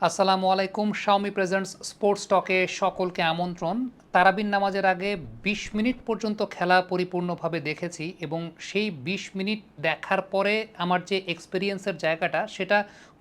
আসসালামু আলাইকুম Xiaomi presents sports টকে সকলকে আমন্ত্রণ। তারাবিন নামাজের আগে ২০ মিনিট পর্যন্ত খেলা পরিপূর্ণভাবে দেখেছি এবং সেই ২০ মিনিট দেখার পরে আমার যে এক্সপিরিয়েন্সের জায়গাটা, সেটা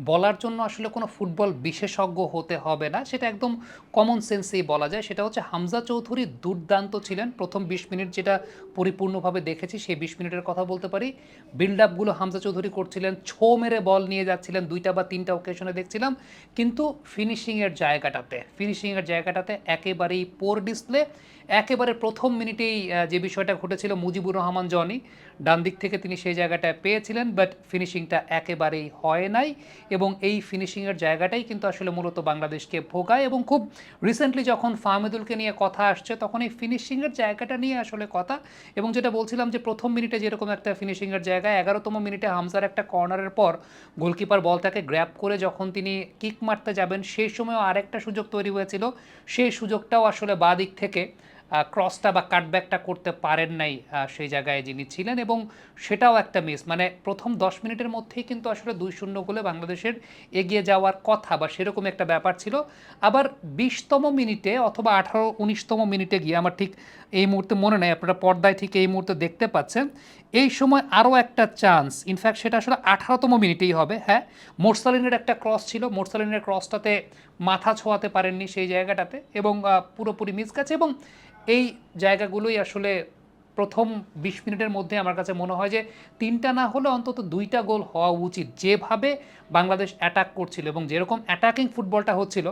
বলার জন্য আসলে কোনো ফুটবল বিশেষজ্ঞ হতে হবে না। সেটা একদম কমন সেন্সেই বলা যায়। সেটা হচ্ছে হামজা চৌধুরী দুর্দান্ত ছিলেন। প্রথম ২০ মিনিট যেটা পরিপূর্ণভাবে দেখেছি, সেই ২০ মিনিটের কথা বলতে পারি। বিল্ড আপগুলো হামজা চৌধুরী করছিলেন। ছো মেরে বল নিয়ে যাচ্ছিলেন, দুইটা বা তিনটা ওকেশনে দেখছিলাম। কিন্তু ফিনিশিংয়ের জায়গাটাতে ফিনিশিংয়ের জায়গাটাতে একেবারেই পোর ডিসপ্লে একেবারে প্রথম মিনিটেই যে বিষয়টা ঘটেছিল মুজিবুর রহমান, জনি, ডান দিক থেকে তিনি সেই জায়গাটায় পেয়েছিলেন বাট ফিনিশিংটা একেবারেই হয় নাই এবং এই ফিনিশিংয়ের জায়গাটাই কিন্তু আসলে মূলত বাংলাদেশকে ভোগায় এবং খুব রিসেন্টলি যখন ফাহমেদুলকে নিয়ে কথা আসছে, তখন এই ফিনিশিংয়ের জায়গাটা নিয়ে আসলে কথা এবং যেটা বলছিলাম যে প্রথম মিনিটে যেরকম একটা ফিনিশিংয়ের জায়গায় এগারোতম মিনিটে হামজার একটা কর্নারের পর গোলকিপার বলটাকে গ্র্যাপ করে যখন তিনি কিক মারতে যাবেন, সেই সময়ও আরেকটা সুযোগ তৈরি হয়েছিল, সেই সুযোগটাও আসলে বাদিক থেকে ক্রসটা বা কাটব্যাকটা করতে পারেন নাই সেই জায়গায় যিনি ছিলেন এবং সেটাও একটা মিস মানে প্রথম দশ মিনিটের মধ্যেই কিন্তু আসলে দুই শূন্য গোলে বাংলাদেশের এগিয়ে যাওয়ার কথা বা সেরকম একটা ব্যাপার ছিল। আবার বিশতম মিনিটে অথবা আঠারো, উনিশতম মিনিটে গিয়ে আমার ঠিক এই মুহূর্তে মনে নেই, আপনারা পর্দায় ঠিক এই মুহূর্তে দেখতে পাচ্ছেন। এই সময় আরও একটা চান্স ইনফ্যাক্ট সেটা আসলে আঠারোতম মিনিটেই হবে হ্যাঁ? মোরসালিনের একটা ক্রস ছিল। মোরসালিনের ক্রসটাতে মাথা ছোঁয়াতে পারেননি সেই জায়গাটাতে এবং পুরোপুরি মিস গেছে এবং এই জায়গাগুলোই আসলে প্রথম বিশ মিনিটের মধ্যে আমার কাছে মনে হয় যে তিনটা না হলে অন্তত দুইটা গোল হওয়া উচিত। যেভাবে বাংলাদেশ অ্যাটাক করছিল এবং যেরকম অ্যাটাকিং ফুটবলটা হচ্ছিল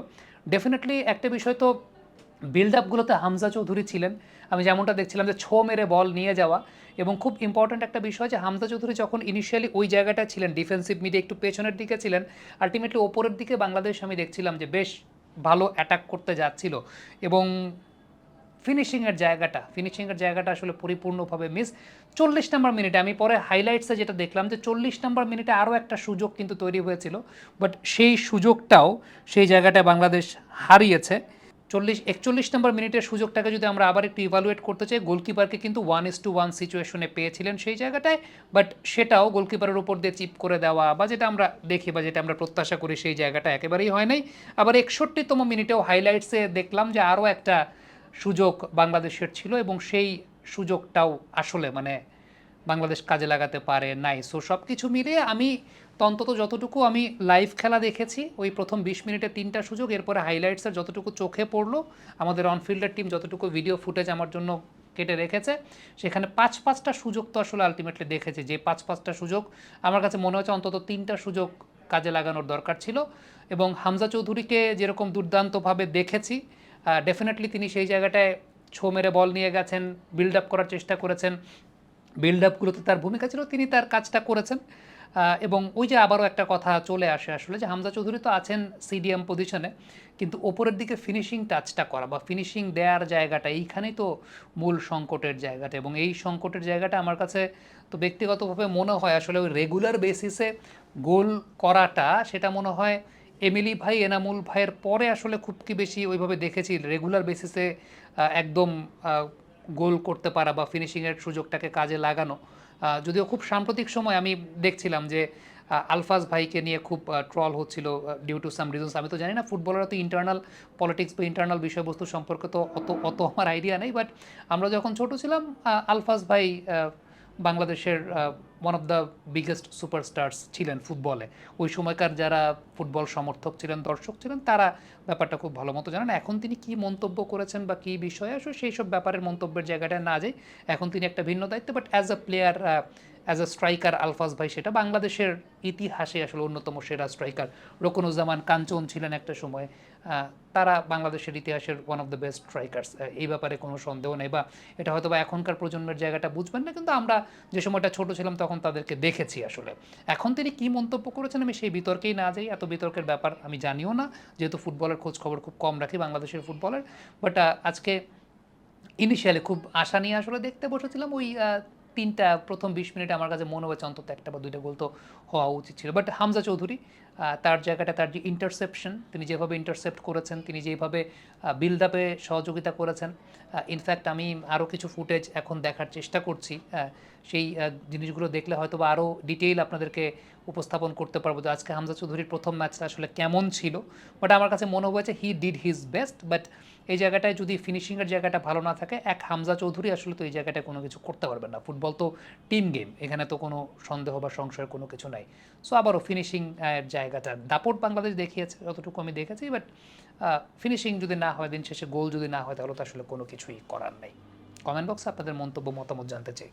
ডেফিনেটলি একটা বিষয় তো বিল্ড আপগুলোতে হামজা চৌধুরী ছিলেন। আমি যেমনটা দেখছিলাম যে ছো মেরে বল নিয়ে যাওয়া এবং খুব ইম্পর্ট্যান্ট একটা বিষয় যে হামজা চৌধুরী যখন ইনিশিয়ালি ওই জায়গাটা ছিলেন ডিফেন্সিভ মিডে একটু পেছনের দিকে ছিলেন আলটিমেটলি ওপরের দিকে বাংলাদেশ আমি দেখছিলাম যে বেশ ভালো অ্যাটাক করতে যাচ্ছিল এবং ফিনিশিংয়ের জায়গাটা ফিনিশিংয়ের জায়গাটা আসলে পরিপূর্ণভাবে মিস চল্লিশ নাম্বার মিনিটে আমি পরে হাইলাইটসে যেটা দেখলাম যে চল্লিশ নাম্বার মিনিটে আরও একটা সুযোগ কিন্তু তৈরি হয়েছিল। বাট সেই সুযোগটাও সেই জায়গাটায় বাংলাদেশ হারিয়েছে। চল্লিশ, একচল্লিশ নম্বর মিনিটের সুযোগটাকে যদি আমরা আবার একটু ইভালুয়েট করতে চাই গোলকিপারকে কিন্তু ওয়ান ইস টু ওয়ান সিচুয়েশনে পেয়েছিলেন সেই জায়গাটায়। বাট সেটাও গোলকিপারের উপর দিয়ে চিপ করে দেওয়া বা যেটা আমরা দেখি বা যেটা আমরা প্রত্যাশা করি সেই জায়গাটা একেবারেই হয় নাই। আবার একষট্টিতম মিনিটেও হাইলাইটসে দেখলাম যে আরও একটা সুযোগ বাংলাদেশের ছিল এবং সেই সুযোগটাও আসলে মানে বাংলাদেশ কাজে লাগাতে পারে নাই। সো সব কিছু মিলিয়ে আমি অন্তত যতটুকু আমি লাইভ খেলা দেখেছি, ওই প্রথম বিশ মিনিটে তিনটা সুযোগ, এরপরে হাইলাইটসের যতটুকু চোখে পড়ল, আমাদের অনফিল্ডের টিম যতটুকু ভিডিও ফুটেজ আমার জন্য কেটে রেখেছে, সেখানে পাঁচ পাঁচটা সুযোগ তো আসলে আলটিমেটলি দেখেছি। যে পাঁচ পাঁচটা সুযোগ, আমার কাছে মনে হচ্ছে অন্তত তিনটা সুযোগ কাজে লাগানোর দরকার ছিল এবং হামজা চৌধুরীকে যেরকম দুর্দান্তভাবে দেখেছি ডেফিনেটলি তিনি সেই জায়গাটায় ছো মেরে বল নিয়ে গেছেন বিল্ড আপ করার চেষ্টা করেছেন। বিল্ড আপগুলোতে তার ভূমিকা ছিল, তিনি তার কাজটা করেছেন। এবং ওই যে আবারও একটা কথা চলে আসে আসলে যে হামজা চৌধুরী তো আছেন সিডিএম পজিশনে কিন্তু ওপরের দিকে ফিনিশিং টাচটা করা বা ফিনিশিং দেওয়ার জায়গাটা, এইখানেই তো মূল সংকটের জায়গাটা। এবং এই সংকটের জায়গাটা আমার কাছে তো ব্যক্তিগতভাবে মনে হয় আসলে ওই রেগুলার বেসিসে গোল করাটা, সেটা মনে হয় এমিলি ভাই, এনামুল ভাইয়ের পরে আসলে খুব কি বেশি ওইভাবে দেখেছি। রেগুলার বেসিসে একদম গোল করতে পারা বা ফিনিশিংয়ের সুযোগটাকে কাজে লাগানো। যদিও খুব সাম্প্রতিক সময় আমি দেখছিলাম যে আলফাজ ভাইকে নিয়ে খুব ট্রল হচ্ছিল ডিউ টু সাম রিজনস আমি তো জানি না ফুটবলাররা তো ইন্টারনাল পলিটিক্স বা ইন্টারনাল বিষয়বস্তু সম্পর্কে তো অত অত আমার আইডিয়া নেই। বাট আমরা যখন ছোট ছিলাম আলফাজ ভাই বাংলাদেশের one of the biggest superstars ছিলেন ফুটবলে। ওই সময়কার যারা ফুটবল সমর্থক ছিলেন, দর্শক ছিলেন, তারা ব্যাপারটা খুব ভালো মতো জানেন। এখন তিনি কি মন্তব্য করেছেন বা কী বিষয়ে আসলে সেই সব ব্যাপারের মন্তব্যের জায়গাটায় না যাই, এখন তিনি একটা ভিন্ন দায়িত্ব but as a player as a striker Alfaz ভাই, সেটা বাংলাদেশের ইতিহাসে আসলে অন্যতম সেরা স্ট্রাইকার রোকনুজ্জামান কাঞ্চন ছিলেন একটা সময় তারা বাংলাদেশের ইতিহাসের one of the best strikers এই ব্যাপারে কোনো সন্দেহ নেই বা এটা হয়তো বা এখনকার প্রজন্মের জায়গাটা বুঝবেন না, কিন্তু আমরা যে সময়টা ছোট ছিলাম তখন তাদেরকে দেখেছি আসলে। এখন তিনি কি মন্তব্য করেছেন আমি সেই বিতর্কেই না যাই, এত বিতর্কের ব্যাপার আমি জানিও না, যেহেতু ফুটবলের খোঁজ খবর খুব কম রাখি বাংলাদেশের ফুটবলের বাট আজকে ইনিশিয়ালি খুব আশা নিয়ে আসলে দেখতে বসেছিলাম ওই তিনটা, প্রথম বিশ মিনিটে আমার কাছে মনে হয়েছে অন্তত একটা বা দুইটা গোল তো হওয়া উচিত ছিল। বাট হামজা চৌধুরী তার জায়গাটা, তার যে ইন্টারসেপশন তিনি যেভাবে ইন্টারসেপ্ট করেছেন, তিনি যেভাবে বিল্ড আপে সহযোগিতা করেছেন ইনফ্যাক্ট আমি আরও কিছু ফুটেজ এখন দেখার চেষ্টা করছি সেই জিনিসগুলো দেখলে হয়তো বা আরও ডিটেইল আপনাদেরকে উপস্থাপন করতে পারব যে আজকে হামজা চৌধুরীর প্রথম ম্যাচটা আসলে কেমন ছিল। বাট আমার কাছে মনে হয়েছে he did his best but এই জায়গাটায় যদি ফিনিশিংয়ের জায়গাটা ভালো না থাকে, এক হামজা চৌধুরী আসলে তো এই জায়গাটায় কোনো কিছু করতে পারবেন না। ফুটবল তো টিম গেম এখানে তো কোনো সন্দেহ বা সংশয়ের কোনো কিছু নাই। সো আবারও ফিনিশিং জায়গাটা, দাপট বাংলাদেশ দেখিয়েছে যতটুকু আমি দেখেছি বাট ফিনিশিং যদি না হয়, দিন শেষে গোল যদি না হয়, তাহলে তো আসলে কোনো কিছুই করার নেই। কমেন্ট বক্সে আপনাদের মন্তব্য, মতামত জানতে চাই।